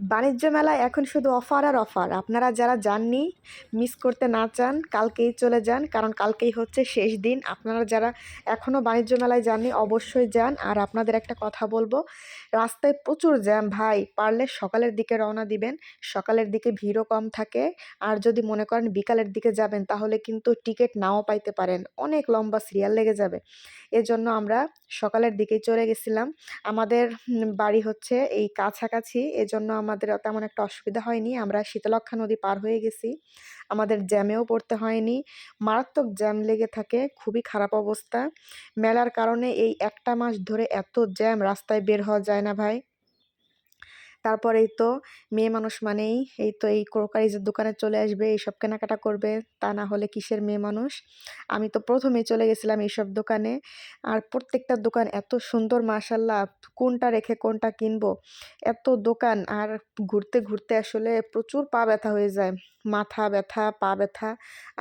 বাণিজ্য মেলায় এখন শুধু অফার আর অফার। আপনারা যারা যাননি মিস করতে না চান, কালকেই চলে যান, কারণ কালকেই হচ্ছে শেষ দিন। আপনারা যারা এখনও বাণিজ্য মেলায় যাননি, অবশ্যই যান। আর আপনাদের একটা কথা বলব, রাস্তায় প্রচুর জ্যাম। ভাই, পারলে সকালের দিকে রওনা দিবেন, সকালের দিকে ভিড়ও কম থাকে। আর যদি মনে করেন বিকালের দিকে যাবেন, তাহলে কিন্তু টিকিট নাও পাইতে পারেন। অনেক লম্বা সিরিয়াল লেগে যাবে। এজন্য আমরা সকালের দিকেই চলে গেছিলাম। আমাদের বাড়ি হচ্ছে এই কাছাকাছি। এজন্য আমাদের তেমন একটা অসুবিধা হয়নি। আমরা শীতলক্ষা নদী পার হয়ে গেছি। আমাদের জ্যামেও পড়তে হয়নি। মারাত্মক জ্যাম লেগে থাকে, খুবই খারাপ অবস্থা। মেলার কারণে এই একটা মাস ধরে এত জ্যাম, রাস্তায় বের হওয়া যায় না ভাই। তারপরেই তো মেয়ে মানুষ মানেই এই তো এই ক্রোকারিজের দোকানে চলে আসবে, এইসব কেনাকাটা করবে, তা না হলে কিসের মেয়ে মানুষ? আমি তো প্রথমেই চলে গেছিলাম এইসব দোকানে। আর প্রত্যেকটা দোকান এত সুন্দর মাশাল্লাহ কোনটা রেখে কোনটা কিনবো? এত দোকান, আর ঘুরতে ঘুরতে আসলে প্রচুর পা ব্যথা হয়ে যায়, মাথা ব্যথা, পা ব্যথা,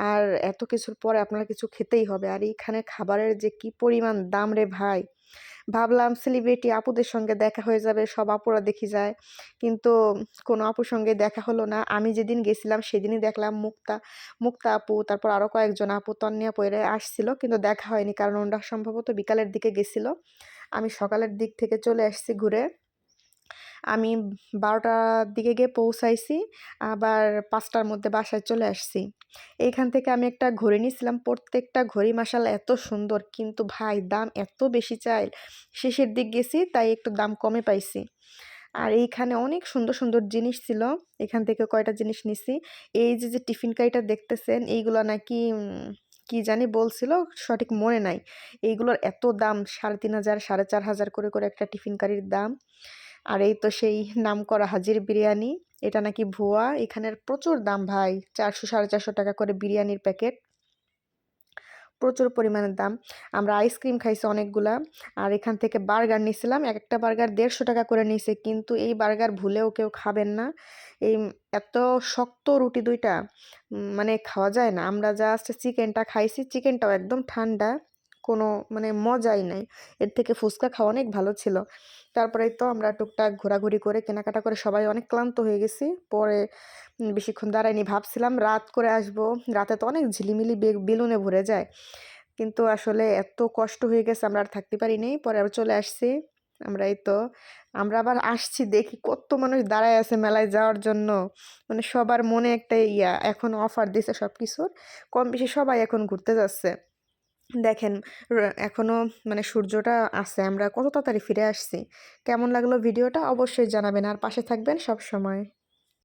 আর এত কিছুর পরে আপনার কিছু খেতেই হবে। আর এইখানে খাবারের যে কি পরিমাণ দাম রে ভাই! ভাবলাম সেলিব্রিটি আপুদের সঙ্গে দেখা হয়ে যাবে, সব আপুরা দেখি যায়। কিন্তু কোনো আপুর সঙ্গে দেখা হলো না। আমি যেদিন গেছিলাম সেদিনই দেখলাম মুক্তা মুক্তা আপু, তারপর আরও কয়েকজন আপু তন্নিয়া পরে আসছিল, কিন্তু দেখা হয়নি। কারণ ওরা সম্ভবত বিকালের দিকে গেছিল। আমি সকালের দিক থেকে চলে আসছি ঘুরে। আমি বারোটার দিকে গিয়ে পৌঁছাইছি, আবার পাঁচটার মধ্যে বাসায় চলে আসছি। এইখান থেকে আমি একটা ঘড়ি নিয়েছিলাম প্রত্যেকটা ঘড়ি মাসাল এত সুন্দর, কিন্তু ভাই দাম এত বেশি চাই। শেষের দিক গেছি, তাই একটু দাম কমে পাইছি। আর এইখানে অনেক সুন্দর সুন্দর জিনিস ছিল। এখান থেকে কয়টা জিনিস নিছি। এই যে যে টিফিন কারিটা দেখতেছেন, এইগুলো নাকি কি জানি বলছিল, সঠিক মনে নাই। এইগুলোর এত দাম, সাড়ে তিন হাজার, সাড়ে চার হাজার করে করে একটা টিফিন কারির দাম। আর এই তো সেই নাম করা হাজির বিরিয়ানি। এটা নাকি ভুয়া? এখানের প্রচুর দাম ভাই, চারশো, সাড়ে চারশো টাকা করে বিরিয়ানির প্যাকেট। প্রচুর পরিমাণের দাম। আমরা আইসক্রিম খাইছি অনেকগুলা। আর এখান থেকে বার্গার নিয়েছিলাম এক একটা বার্গার দেড়শো টাকা করে নিয়েছে কিন্তু এই বার্গার ভুলেও কেউ খাবেন না। এই এত শক্ত রুটি দুইটা মানে খাওয়া যায় না। আমরা জাস্ট চিকেনটা খাইছি। চিকেনটাও একদম ঠান্ডা। কোনো মানে মজাই নাই। এর থেকে ফুচকা খাওয়া অনেক ভালো ছিল। তারপরে তো আমরা টুকটাক ঘোরাঘুরি করে, কেনাকাটা করে সবাই অনেক ক্লান্ত হয়ে গেছি। পরে বেশিক্ষণ দাঁড়াইনি ভাবছিলাম রাত করে আসব। রাতে তো অনেক ঝিলিমিলি বেলুনে ভরে যায়। কিন্তু আসলে এত কষ্ট হয়ে গেছে, আমরা আর থাকতে পারিনি। পরে আবার চলে আসছি। আমরা এই তো, আমরা আবার আসছি দেখি কত মানুষ দাঁড়ায় আছে মেলায় যাওয়ার জন্য। মানে সবার মনে একটা ইয়া, এখন অফার দিছে সব কিছুর কম বেশি সবাই এখন ঘুরতে যাচ্ছে। দেখেন এখনও মানে সূর্যটা আছে, আমরা কত তাড়াতাড়ি ফিরে আসছি কেমন লাগল ভিডিওটা অবশ্যই জানাবেন আর পাশে থাকবেন সব সময়।